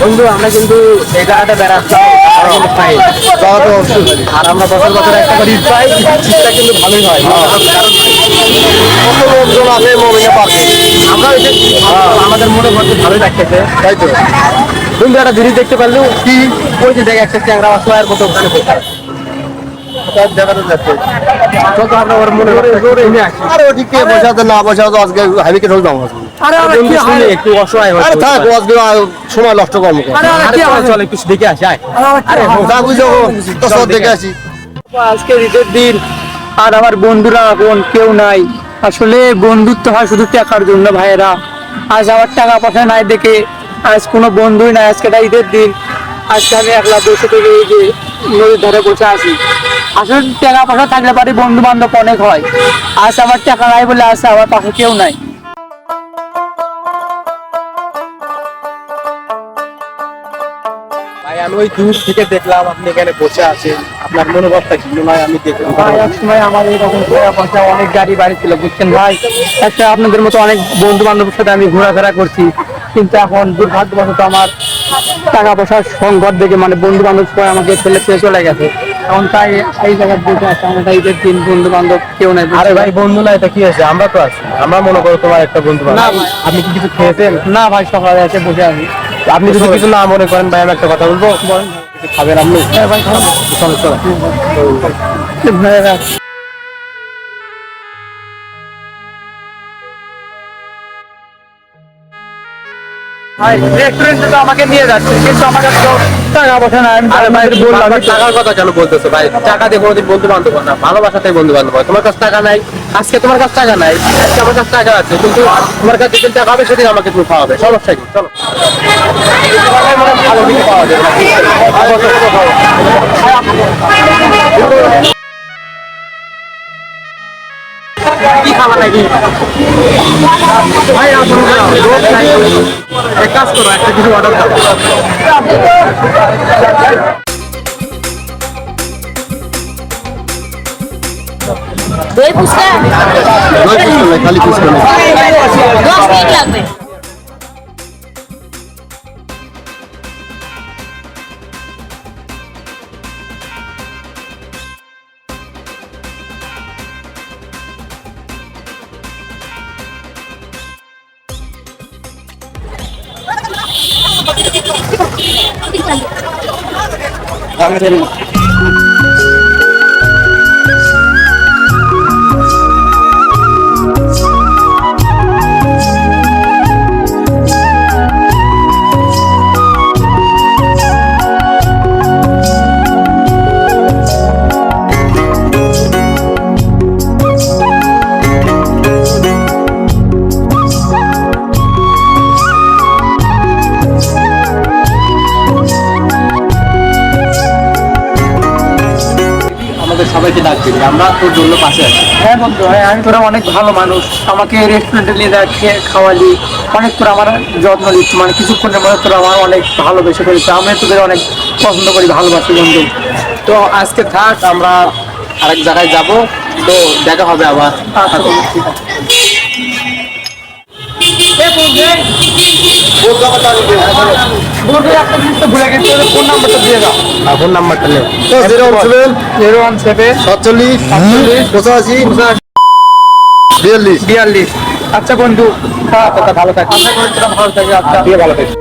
বন্ধু আমরা কিন্তু এই জায়গাটা বেড়াচ্ছি। আর আমরা বছর বছর একটা করে। ঈদ পাই শীতটা কিন্তু ভালোই হয়। কত লোকজন আছে মমিনা পার্কে আমরা এসে আমাদের মনে করতে ভালোই লাগতেছে। তাই তো। বন্ধু একটা জিনিস দেখতে পারলেও কি? ওই যে দেখে একটা চ্যাংরা অসহায়ের মতো ওখানে বসে আছে। মনে আরে ওটি কে বসাতে না বসাতে আজকে হাইবিকে ঢোল দাম আরে বন্ধু শুনি একটু অসহায় আরে থাক আজকে সময় নষ্ট কর্ম কর আরে চল, চল একটু দেখে আসি আয়। আরে যা বুঝো তো সব দেখে আসি। আজকে ঈদের দিন আর আমার বন্ধুরা এখন কেউ নাই। আসলে বন্ধুত্ব হয় শুধু টাকার জন্য ভাইয়েরা। আজ আমার টাকা পয়সা নাই দেখে আজ কোনো বন্ধুই নাই আজকে এটা ঈদের দিন। আজকে আমি একলা বসে থেকে এই যে নদীর ধারে বসে আছি। আসলে টাকা পয়সা থাকলে পারে বন্ধু বান্ধব অনেক হয়। আজ আমার টাকা নাই বলে আজ আমার পাশে কেউ নাই। আমি ওই দূর থেকে দেখলাম আপনি এখানে বসে আছেন। আপনার মনোভাবটা কি? মনে হয় আমি দেখলাম। ভাই এক সময় আমার এরকম পয়সা অনেক গাড়ি বাড়ি ছিল বুঝছেন ভাই? একটা আপনাদের মতো অনেক বন্ধু বান্ধবের সাথে আমি ঘোরাফেরা করছি কিন্তু এখন দুর্ভাগ্যবশত আমার টাকা পয়সার সংকট দেখে মানে বন্ধু বান্ধব সবাই আমাকে ফেলে ছেড়ে চলে গেছে। এখন তাই এই জায়গায় বসে আছে আমাদের ঈদের দিন বন্ধু বান্ধব কেউ নাই আরে ভাই বন্ধু না এটা কি আছে আমরা তো আছি। আমরা মনে করো তোমার একটা বন্ধু না। ভাই। আপনি কি কিছু খেয়েছেন? না ভাই সকালে এসে বসে আছি। আপনি যদি কিছু না মনে করেন ভাই আমি একটা কথা বলব। খাবেন আপনি? হ্যাঁ ভাই রেস্টুরেন্টে তো আমাকে নিয়ে যাচ্ছে কিন্তু আমার কাছে টাকা পয়সা নাই। আরে ভাই বললাম টাকার কথা কেন বলতেছো ভাই? টাকা দিয়ে কোনোদিন বন্ধু বান্ধব না ভালোবাসাতে বন্ধু বান্ধব হয়। তোমার কাছে টাকা নাই আজকে তোমার কাছে টাকা নাই আজকে আমার কাছে টাকা আছে কিন্তু তোমার কাছে যেদিন টাকা হবে সেদিন আমাকে তুমি খাওয়াবে। সমস্যা কি? চলো ভালো কিছু পাওয়া যাবে কি খাওয়া নাকি ভাই এক কাজ করো একটা কিছু অর্ডার দাও দই ফুচকা দই ফুচকা খালি ফুচকা। দশ মিনিট লাগবে আমাদের সবাইকে ডাক দিবি আমরা তোর জন্য পাশে আছি। হ্যাঁ বন্ধু হ্যাঁ আমি তোরা অনেক ভালো মানুষ। আমাকে রেস্টুরেন্টে নিয়ে খেয়ে খাওয়ালি। অনেক তোরা আমার যত্ন দিচ্ছি মানে কিছুক্ষণের মধ্যে তোরা আমার অনেক ভালোবেসে ফেলেছে। আমি তোদের অনেক পছন্দ করি ভালোবাসি বন্ধু। তো আজকে থাক আমরা আরেক জায়গায় যাব। তো দেখা হবে আবার। আচ্ছা বন্ধু, ঠিক আছে। ফোন নাম্বারটা দিয়ে দাও ফোন নাম্বারটা নে তো zero one seven zero one seven সাতচল্লিশ পঁচাশি বিয়াল্লিশ বিয়াল্লিশ আচ্ছা বন্ধু ভালো থাকে ভালো থাকে। আচ্ছা ভালো থাকিস